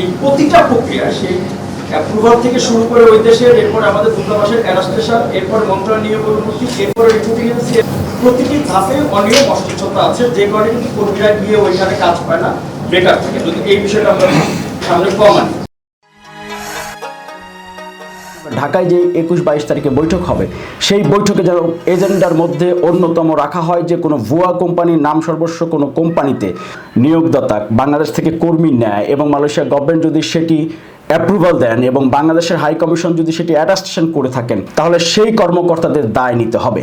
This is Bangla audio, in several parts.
এই প্রতিটা প্রক্রিয়া, সেই অ্যাপ্রুভাল থেকে শুরু করে ওই দেশের, এরপর আমাদের দূতাবাসের অ্যাডাস্ট্রেশন এরপর মন্ত্রণালয় নিয়োগ অনুমতি, এরপর রিক্রুটিং এজেন্সি, প্রতিটি ধাপে অনিয়ম অসচ্ছতা আছে, যে কারণে কর্মীরা গিয়ে ওইখানে কাজ পায় না, বেকার থাকে। যদি এই বিষয়টা আমরা সামনে কম আনি ঢাকায় যে একুশ বাইশ তারিখে বৈঠক হবে, সেই বৈঠকে যেন এজেন্ডার মধ্যে অন্যতম রাখা হয় যে কোনো ভুয়া কোম্পানির নাম সর্বস্ব কোনো কোম্পানিতে নিয়োগদাতা, বাংলাদেশ থেকে কর্মী নেয় এবং মালয়েশিয়া গভর্নমেন্ট যদি সেটি অ্যাপ্রুভাল দেন এবং বাংলাদেশের হাই কমিশন যদি সেটি অ্যাটাস্টেশন করে থাকেন, তাহলে সেই কর্মকর্তাদের দায় নিতে হবে।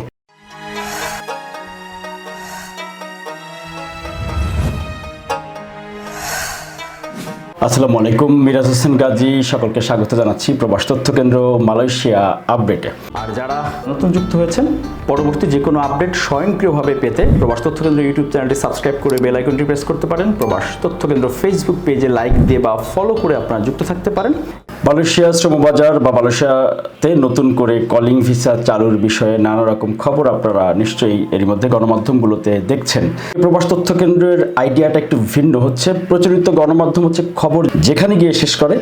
আসসালামু আলাইকুম মিরাজ হোসেন গাজী সকলকে স্বাগত জানাচ্ছি প্রবাস তথ্য কেন্দ্র মালয়েশিয়া আপডেটে। আর যারা নতুন যুক্ত হয়েছেন, পরবর্তী যে কোনো আপডেট স্বয়ংক্রিয়ভাবে পেতে প্রবাস তথ্য কেন্দ্র ইউটিউব চ্যানেলটি সাবস্ক্রাইব করে বেল আইকনটি প্রেস করতে পারেন। প্রবাস তথ্য কেন্দ্র ফেসবুক পেজে লাইক দিয়ে বা ফলো করে আপনারা যুক্ত থাকতে পারেন। মালয়েশিয়া শ্রমবাজার বা মালয়েশিয়াতে নতুন করে কলিং ভিসা চালুর বিষয়ে নানা রকম খবর আপনারা নিশ্চয়ই এর মধ্যে গণমাধ্যমগুলোতে দেখছেন। প্রবাস তথ্য কেন্দ্রের আইডিয়াটা একটু ভিন্ন হচ্ছে। প্রচলিত গণমাধ্যম হচ্ছে খবর যেখানে গিয়ে শেষ করে।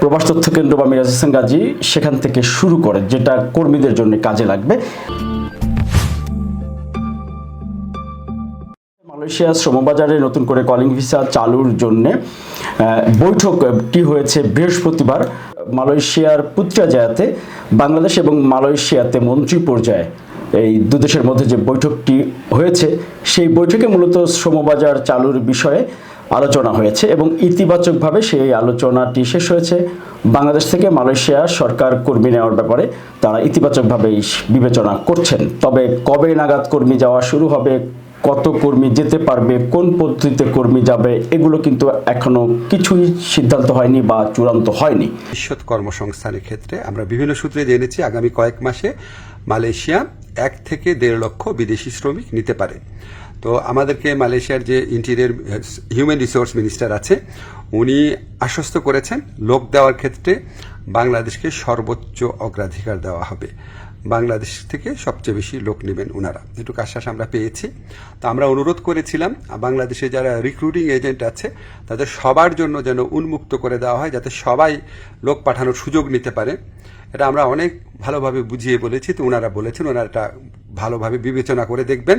প্রবাস তথ্য কেন্দ্র বা মিরাজ হোসেন গাজী সেখান থেকে শুরু করে, যেটা কর্মীদের জন্য কাজে লাগবে। মালয়েশিয়া শ্রমবাজারে নতুন করে কলিং ভিসা চালুর জন্য বৈঠকটি হয়েছে বৃহস্পতিবার, মালয়েশিয়ার পুত্রাজায়াতে, বাংলাদেশ এবং মালয়েশিয়াতে মন্ত্রী পর্যায়ে এই দুদেশের মধ্যে যে বৈঠকটি হয়েছে, সেই বৈঠকে মূলত শ্রমবাজার চালুর বিষয়ে আলোচনা হয়েছে এবং ইতিবাচকভাবে সেই আলোচনাটি শেষ হয়েছে। বাংলাদেশ থেকে মালয়েশিয়া সরকার কর্মী নেওয়ার ব্যাপারে তারা ইতিবাচকভাবেই বিবেচনা করছেন। তবে কবে নাগাদ কর্মী যাওয়া শুরু হবে, কত কর্মী যেতে পারবে, কোন পদ্ধতিতে কর্মী যাবে, এগুলো কিন্তু এখনও কিছুই সিদ্ধান্ত হয়নি বা চূড়ান্ত হয়নি। ভবিষ্যৎ কর্মসংস্থানের ক্ষেত্রে আমরা বিভিন্ন সূত্রে জেনেছি, আগামী কয়েক মাসে মালয়েশিয়া এক থেকে দেড় লক্ষ বিদেশি শ্রমিক নিতে পারে। তো আমাদেরকে মালয়েশিয়ার যে ইন্টিরিয়ার হিউম্যান রিসোর্স মিনিস্টার আছে, উনি আশ্বস্ত করেছেন, লোক দেওয়ার ক্ষেত্রে বাংলাদেশকে সর্বোচ্চ অগ্রাধিকার দেওয়া হবে। বাংলাদেশ থেকে সবচেয়ে বেশি লোক নেবেন ওনারা। এটুকু আশ্বাস আমরা পেয়েছি। তো আমরা অনুরোধ করেছিলাম বাংলাদেশে যারা রিক্রুটিং এজেন্ট আছে, তাদের সবার জন্য যেন উন্মুক্ত করে দেওয়া হয়, যাতে সবাই লোক পাঠানোর সুযোগ নিতে পারে। এটা আমরা অনেক ভালোভাবে বুঝিয়ে বলেছি, তো ওনারা বলেছেন, ওনারা এটা ভালোভাবে বিবেচনা করে দেখবেন।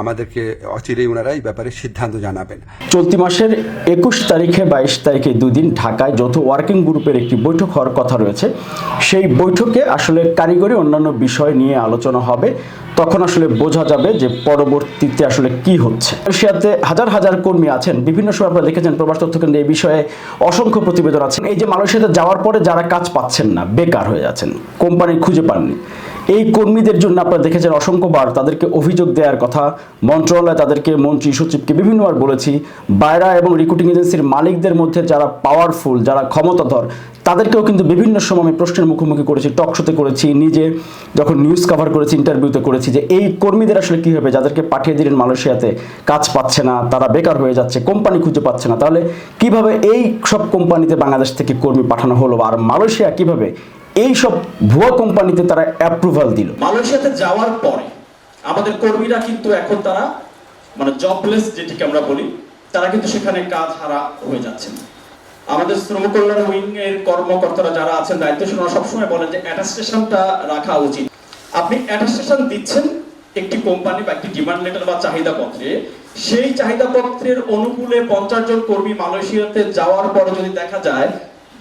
আমাদেরকে অচিরেই ওনারা এই ব্যাপারে সিদ্ধান্ত জানাবেন। চলতি মাসের একুশ তারিখে বাইশ তারিখে দুদিন ঢাকায় যৌথ ওয়ার্কিং গ্রুপের একটি বৈঠক হওয়ার কথা রয়েছে। সেই বৈঠকে আসলে কারিগরি অন্যান্য বিষয় নিয়ে আলোচনা হবে। তখন আসলে বোঝা যাবে যে পরবর্তীতে আসলে কি হচ্ছে। মালয়েশিয়াতে হাজার হাজার কর্মী আছেন। বিভিন্ন সময় আপনারা দেখেছেন প্রবাস তথ্য কেন্দ্রে এই বিষয়ে অসংখ্য প্রতিবেদন আছেন এই যে মালয়েশিয়াতে যাওয়ার পরে যারা কাজ পাচ্ছেন না, বেকার হয়ে যাচ্ছেন কোম্পানি খুঁজে পাননি এই কর্মীদের জন্য আপনারা দেখেছেন অসংখ্যবার তাদেরকে অভিযোগ দেওয়ার কথা। মন্ত্রণালয় তাদেরকে মন্ত্রী সচিবকে বিভিন্নবার বলেছি। বাইরা এবং রিক্রুটিং এজেন্সির মালিকদের মধ্যে যারা পাওয়ারফুল যারা ক্ষমতাধর, তাদেরকেও কিন্তু বিভিন্ন সময় আমি প্রশ্নের মুখোমুখি করেছি টক শোতে করেছি, নিজে যখন নিউজ কভার করেছি ইন্টারভিউতে করেছি যে এই কর্মীদের আসলে কী হবে? যাদেরকে পাঠিয়ে দিলেন মালয়েশিয়াতে কাজ পাচ্ছে না, তারা বেকার হয়ে যাচ্ছে কোম্পানি খুঁজে পাচ্ছে না। তাহলে কীভাবে এই সব কোম্পানিতে বাংলাদেশ থেকে কর্মী পাঠানো হলো? আর মালয়েশিয়া কীভাবে এই সব ভুয়া কোম্পানিতে তারা অ্যাপ্রুভাল দিল। মালয়েশিয়াতে যাওয়ার পরে আমাদের কর্মীরা কিন্তু এখন তারা মানে জবলেস যেটিকে আমরা বলি, তারা কিন্তু সেখানে কাজ হারা হয়ে যাচ্ছেন। আমাদের শ্রম কল্যাণ উইং এর কর্মকর্তারা যারা আছেন, দায়িত্বশীল ওরা সবসময় বলেন যে অ্যাটাস্টেশনটা রাখা উচিত। আপনি অ্যাটাস্টেশন দিচ্ছেন একটি কোম্পানি বা একটি ডিমান্ড লেটার বা চাহিদা পত্রে সেই চাহিদা পত্রের অনুকূলে পঞ্চাশ জন কর্মী মালয়েশিয়াতে যাওয়ার পরে যদি দেখা যায়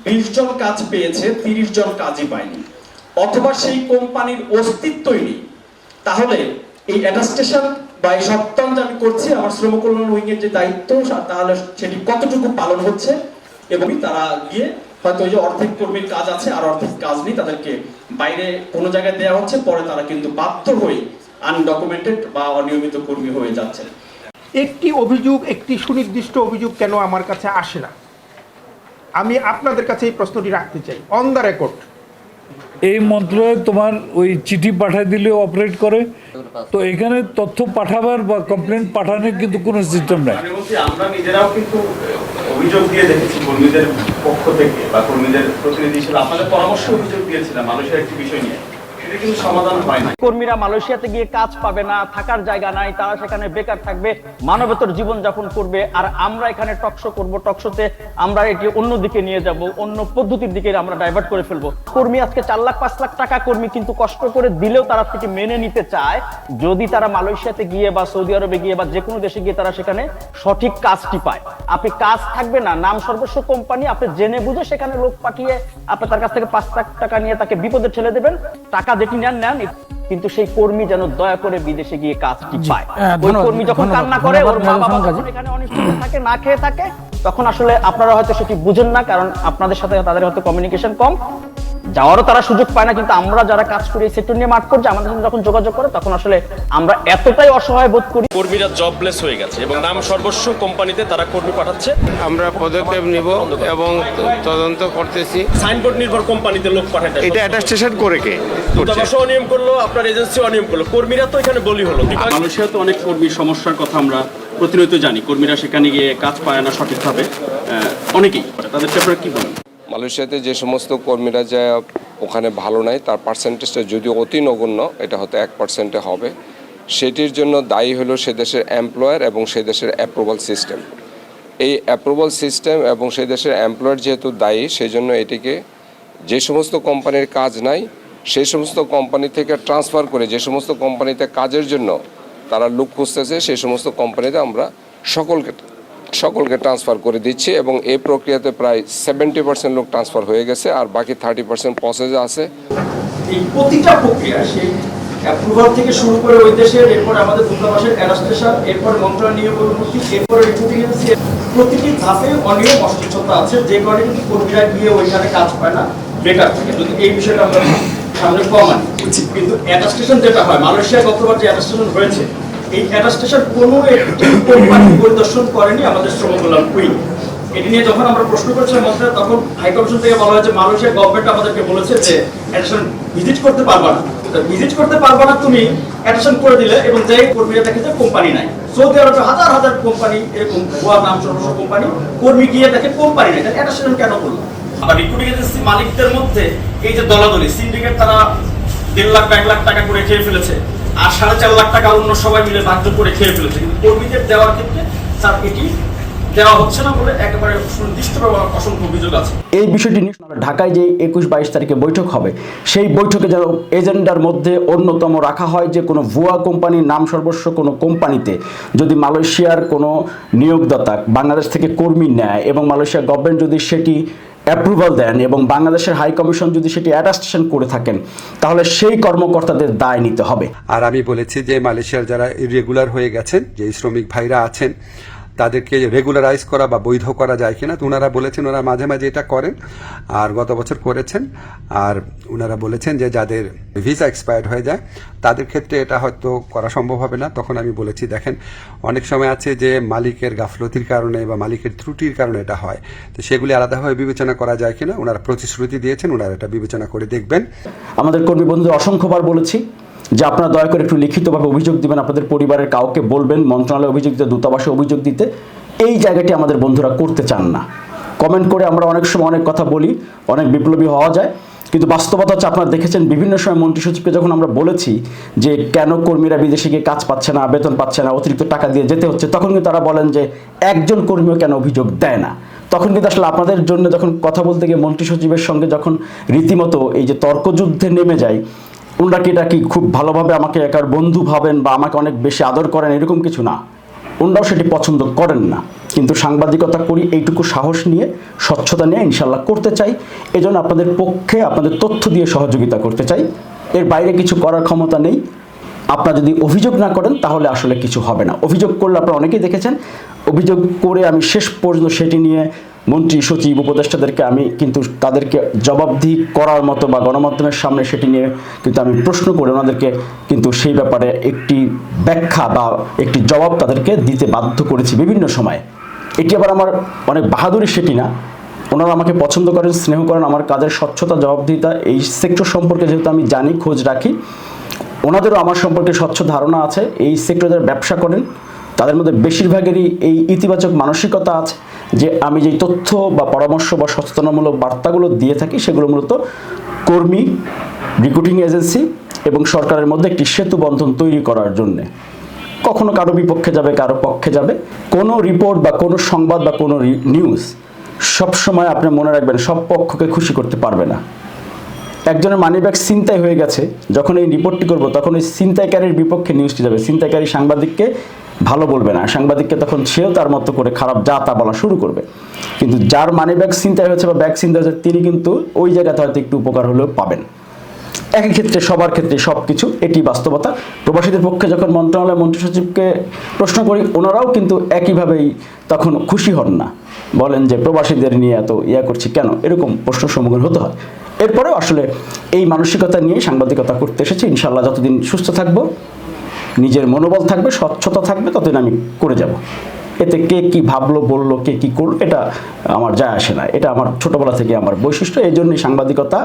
বিশ জন কাজ পেয়েছে, তিরিশ জন কাজই পায়নি। অথবা সেই কোম্পানির অস্তিত্বই নেই। তাহলে এই অ্যাটাস্টেশন বা এই সপ্তাহ আমি করছি, আমার শ্রম কল্যাণ উইং এর যে দায়িত্ব, তাহলে সেটি কতটুকু পালন হচ্ছে এবং তারা গিয়ে হয়তো ওই যে অর্ধেক কর্মীর কাজ আছে আর অর্ধেক কাজ নেই, তাদেরকে বাইরে কোনো জায়গায় দেওয়া হচ্ছে, পরে তারা কিন্তু বাধ্য হয়ে আনডকুমেন্টেড বা অনিয়মিত কর্মী হয়ে যাচ্ছে একটি অভিযোগ, একটি সুনির্দিষ্ট অভিযোগ কেন আমার কাছে আসে না? আমি আপনাদের কাছে এই প্রশ্নটি রাখতে চাই। অন দ্য রেকর্ড এই মন্ত্রণালয় তোমার ওই চিঠি পাঠায় দিলে অপারেট করে। তো এখানে তথ্য পাঠাবার বা কমপ্লেন পাঠানোর কিন্তু কোনো সিস্টেম নাই। আমরা নিজেরাও কিন্তু অভিযোগ দিয়ে দেখেছি কর্মীদের পক্ষ থেকে বা কর্মীদের প্রতিনিধি হিসেবে। আপনাদের পরামর্শ অভিযোগ দিয়েছিলাম মানুষের একটি বিষয় নিয়ে। কর্মীরা মালয়েশিয়াতে গিয়ে কাজ পাবে না, থাকার জায়গা নাই, তারা সেখানে বেকার থাকবে করবে, আর আমরা এখানে টকশো করব টকশোতে আমরা এটি নিয়ে যাব, অন্য পদ্ধতির দিকে আমরা ডাইভার্ট করে ফেলব। কর্মী আজকে চার লাখ, পাঁচ লাখ টাকা কর্মী কিন্তু কষ্ট করে দিলেও তারা সেটি মেনে নিতে চায়। যদি তারা মালয়েশিয়াতে গিয়ে বা সৌদি আরবে গিয়ে বা যে কোনো দেশে গিয়ে তারা সেখানে সঠিক কাজটি পায়। আপনি কাজ থাকবে না, নাম সর্বস্ব কোম্পানি, আপনি জেনে বুঝে সেখানে লোক পাঠিয়ে আপনি তার কাছ থেকে পাঁচ লাখ টাকা নিয়ে তাকে বিপদে ঠেলে দেবেন, টাকা যেটি নেন নেন কিন্তু সেই কর্মী যেন দয়া করে বিদেশে গিয়ে কাজটি পায়। হ্যাঁ, ওই কর্মী যখন কান্না করে ওর মা বাবা এখানে অনিশ্চিত থাকে না খেয়ে থাকে তখন আসলে আপনারা হয়তো সেটি বুঝেন না কারণ আপনাদের সাথে তাদের হয়তো কমিউনিকেশন কম। যাওয়ারও তারা সুযোগ পায় না কিন্তু আমরা যারা কাজ করি এই সেক্টর নিয়ে মাঠ করছে আমাদের সাথে যখন যোগাযোগ করে তখন আসলে আমরা এতটাই অসহায় বোধ করি। কর্মীরা জবলেস হয়ে গেছে এবং নাম সর্বস্ব কোম্পানিতে তারা কর্মী পাঠাচ্ছে। আমরা পদক্ষেপ নিব এবং তদন্ত করতেছি। সাইনবোর্ড নির্ভর কোম্পানিতে লোক পাঠাতে এটা অ্যাটাস্টেশন করে কে দূতাবাস অনিয়ম করল আপনার এজেন্সি অনিয়ম করল। কর্মীরা তো এখানে বলি হলো। মালয়েশিয়া তো অনেক কর্মীর সমস্যার কথা আমরা প্রতিনিয়ত জানি। কর্মীরা সেখানে গিয়ে কাজ পায় না সঠিকভাবে আহ, অনেকেই। তাদেরকে আপনারা কি বলেন? মালয়েশিয়াতে যে সমস্ত কর্মীরা যা ওখানে ভালো নাই। তার পার্সেন্টেজটা যদিও অতি নগণ্য, এটা হয়তো এক পার্সেন্টে হবে। সেটির জন্য দায়ী হলো সে দেশের এমপ্লয়ার এবং সে দেশের অ্যাপ্রুভাল সিস্টেম এই অ্যাপ্রুভাল সিস্টেম এবং সে দেশের এমপ্লয়ার যেহেতু দায়ী সেই জন্য এটিকে যে সমস্ত কোম্পানির কাজ নাই সেই সমস্ত কোম্পানি থেকে ট্রান্সফার করে, যে সমস্ত কোম্পানিতে কাজের জন্য তারা লোক খুঁজতেছে সেই সমস্ত কোম্পানিতে আমরা সকলকে সকলকে ট্রান্সফার করে দিচ্ছি এবং এই প্রক্রিয়াতে প্রায় সেভেন্টি পার্সেন্ট লোক ট্রান্সফার হয়ে গেছে আর বাকি থার্টি পার্সেন্ট প্রসেসে আছে। প্রতিটা প্রক্রিয়া অ্যাপ্রুভাল থেকে শুরু করে ওই এরপর আমাদের দূতাবাসের অ্যাডাস্টেশন এরপর রিপোর্টিং এজেন্সি প্রতিটি ধাপে অনিয়ম আছে, যে কারণে কিন্তু কর্মীরা গিয়ে ওইখানে কাজ পায় না, বেকার যদি এই বিষয়টা আমরা সামনে কিন্তু অ্যাডাস্টেশন যেটা হয় মালয়েশিয়া গতবার যে অ্যাডাস্টেশন হয়েছে এই অ্যাডাস্টেশন কোনো একটি কোম্পানি পরিদর্শন করেনি আমাদের শ্রম কল্যাণ উইং এটি নিয়ে যখন আমরা প্রশ্ন করেছিলাম মন্ত্রণালয় তখন হাই কমিশন থেকে বলা হয়েছে, মালয়েশিয়া গভর্নমেন্ট আমাদেরকে বলেছে যে অ্যাডমিশন ভিজিট করতে পারবা না। ভিজিট করতে পারবা না তুমি অ্যাডমিশন করে দিলে এবং যে কর্মীরা দেখে যে কোম্পানি নাই। সৌদি আরবে হাজার হাজার কোম্পানি, এরকম ভুয়া নাম সর্বস্ব কোম্পানি, কর্মী গিয়ে দেখে কোম্পানি নাই। তাহলে অ্যাডমিশন কেন করল? আবার রিক্রুটিং এজেন্সি মালিকদের মধ্যে এই যে দলাদলি সিন্ডিকেট তারা দেড় লাখ, এক লাখ টাকা করে খেয়ে ফেলেছে। আর সাড়ে চার লাখ টাকা অন্য সবাই মিলে ভাগ্য করে খেয়ে ফেলেছে। কিন্তু কর্মীদের দেওয়ার ক্ষেত্রে স্যার, এটি এই বিষয়টি নিয়ে ঢাকায় যে একুশ বাইশ তারিখে বৈঠক হবে, সেই বৈঠকে যেন এজেন্ডার মধ্যে অন্যতম রাখা হয় যে কোনো ভুয়া কোম্পানির নাম সর্বস্ব কোনো কোম্পানিতে যদি মালয়েশিয়ার কোনো নিয়োগদাতা বাংলাদেশ থেকে কর্মী নেয় এবং মালয়েশিয়া গভর্নমেন্ট যদি সেটি অ্যাপ্রুভাল দেন এবং বাংলাদেশের হাই কমিশন যদি সেটি অ্যাটাস্টেশন করে থাকেন, তাহলে সেই কর্মকর্তাদের দায় নিতে হবে। আর আমি বলেছি যে মালয়েশিয়ার যারা ইরেগুলার হয়ে গেছেন, যে শ্রমিক ভাইরা আছেন তাদেরকে রেগুলারাইজ করা বা বৈধ করা যায় কিনা, তো ওনারা বলেছেন ওনারা মাঝে মাঝে এটা করেন, আর গত বছর করেছেন, আর ওনারা বলেছেন যে যাদের ভিসা এক্সপায়ার্ড হয়ে যায়, তাদের ক্ষেত্রে এটা হয়তো করা সম্ভব হবে না। তখন আমি বলেছি, দেখেন, অনেক সময় আছে যে মালিকের গাফলতির কারণে বা মালিকের ত্রুটির কারণে এটা হয়। তো সেগুলি আলাদাভাবে বিবেচনা করা যায় কিনা ওনারা প্রতিশ্রুতি দিয়েছেন ওনারা এটা বিবেচনা করে দেখবেন। আমাদের কর্মী বন্ধুদের অসংখ্যবার বলেছি যে আপনারা দয়া করে একটু লিখিতভাবে অভিযোগ দিবেন, আপনাদের পরিবারের কাউকে বলবেন, মন্ত্রণালয়ে অভিযোগ দিতে, দূতাবাসে অভিযোগ দিতে, এই জায়গাটি আমাদের বন্ধুরা করতে চান না। কমেন্ট করে আমরা অনেক সময় অনেক কথা বলি, অনেক বিপ্লবী হওয়া যায়, কিন্তু বাস্তবতা হচ্ছে আপনারা দেখেছেন বিভিন্ন সময় মন্ত্রী সচিবকে যখন আমরা বলেছি যে কেন কর্মীরা বিদেশে গিয়ে কাজ পাচ্ছে না, বেতন পাচ্ছে না, অতিরিক্ত টাকা দিয়ে যেতে হচ্ছে, তখন কিন্তু তারা বলেন যে একজন কর্মীও কেন অভিযোগ দেয় না। তখন কিন্তু আসলে আপনাদের জন্য যখন কথা বলতে গিয়ে মন্ত্রী সচিবের সঙ্গে যখন রীতিমতো এই যে তর্কযুদ্ধে নেমে যায় ওনারা কি এটা কি খুব ভালোভাবে আমাকে একার বন্ধু ভাবেন বা আমাকে অনেক বেশি আদর করেন এরকম কিছু না? ওনারাও সেটি পছন্দ করেন না। কিন্তু সাংবাদিকতা করি, এইটুকু সাহস নিয়ে, স্বচ্ছতা নিয়ে ইনশাল্লাহ করতে চাই। এজন্য আপনাদের পক্ষে আপনাদের তথ্য দিয়ে সহযোগিতা করতে চাই। এর বাইরে কিছু করার ক্ষমতা নেই। আপনারা যদি অভিযোগ না করেন, তাহলে আসলে কিছু হবে না। অভিযোগ করলে আপনারা অনেকেই দেখেছেন। অভিযোগ করে আমি শেষ পর্যন্ত সেটি নিয়ে মন্ত্রী, সচিব, উপদেষ্টাদেরকে আমি কিন্তু তাদেরকে জবাবদিহি করার মতো বা গণমাধ্যমের সামনে সেটি নিয়ে কিন্তু আমি প্রশ্ন করে ওনাদেরকে কিন্তু সেই ব্যাপারে একটি ব্যাখ্যা বা একটি জবাব তাদেরকে দিতে বাধ্য করেছি বিভিন্ন সময়ে। এটি আবার আমার অনেক বাহাদুরি সেটি না। ওনারা আমাকে পছন্দ করেন, স্নেহ করেন, আমার কাজের স্বচ্ছতা, জবাবদিহিতা এই সেক্টর সম্পর্কে যেহেতু আমি জানি, খোঁজ রাখি, ওনাদেরও আমার সম্পর্কে স্বচ্ছ ধারণা আছে, এই সেক্টরে যারা ব্যবসা করেন তাদের মধ্যে বেশিরভাগেরই এই ইতিবাচক মানসিকতা আছে, যে আমি যেই তথ্য বা পরামর্শ বা সচেতনামূলক বার্তাগুলো দিয়ে থাকি, সেগুলো মূলত কর্মী রিক্রুটিং এজেন্সি এবং সরকারের মধ্যে একটি সেতু বন্ধন তৈরি করার জন্যে। কখনো কারও বিপক্ষে যাবে, কারও পক্ষে যাবে। কোনো রিপোর্ট বা কোনো সংবাদ বা কোনো নিউজ সবসময় আপনি মনে রাখবেন সব পক্ষকে খুশি করতে পারবে না। একজনের মানি ব্যাগ ছিনতাই হয়ে গেছে, যখন এই রিপোর্টটি করব, তখন ওই ছিনতাইকারীর বিপক্ষে নিউজটি যাবে। ছিনতাইকারী সাংবাদিককে ভালো বলবে না। সাংবাদিককে তখন সেও তার মতো করে খারাপ যা তা বলা শুরু করবে। কিন্তু যার মানি ব্যাগ ছিনতাই হয়েছে বা ব্যাগ ছিনতাই হয়েছে তিনি কিন্তু ওই জায়গাতে হয়তো একটু উপকার হলেও পাবেন। একই ক্ষেত্রে, সবার ক্ষেত্রে সব কিছু এটি বাস্তবতা। প্রবাসীদের পক্ষে যখন মন্ত্রণালয় মন্ত্রী সচিবকে প্রশ্ন করি, ওনারাও কিন্তু একইভাবেই তখন খুশি হন না। বলেন যে, প্রবাসীদের নিয়ে এত ইয়া করছি কেন? এরকম প্রশ্ন সম্মুখীন হতে হয়। এরপরেও আসলে এই মানসিকতা নিয়ে সাংবাদিকতা করতে এসেছি। ইনশাল্লাহ যতদিন সুস্থ থাকব নিজের মনোবল থাকবে, স্বচ্ছতা থাকবে, ততদিন আমি করে যাব। এতে কে কি ভাবলো, বলল, কে কি করল, এটা আমার যায় আসে না। এটা আমার ছোটোবেলা থেকে আমার বৈশিষ্ট্য। এই জন্যই সাংবাদিকতা,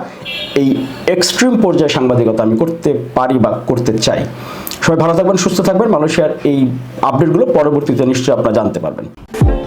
এই এক্সট্রিম পর্যায়ে সাংবাদিকতা আমি করতে পারি বা করতে চাই। সবাই ভালো থাকবেন, সুস্থ থাকবেন। মালয়েশিয়ার এই আপডেটগুলো পরবর্তীতে নিশ্চয়ই আপনারা জানতে পারবেন।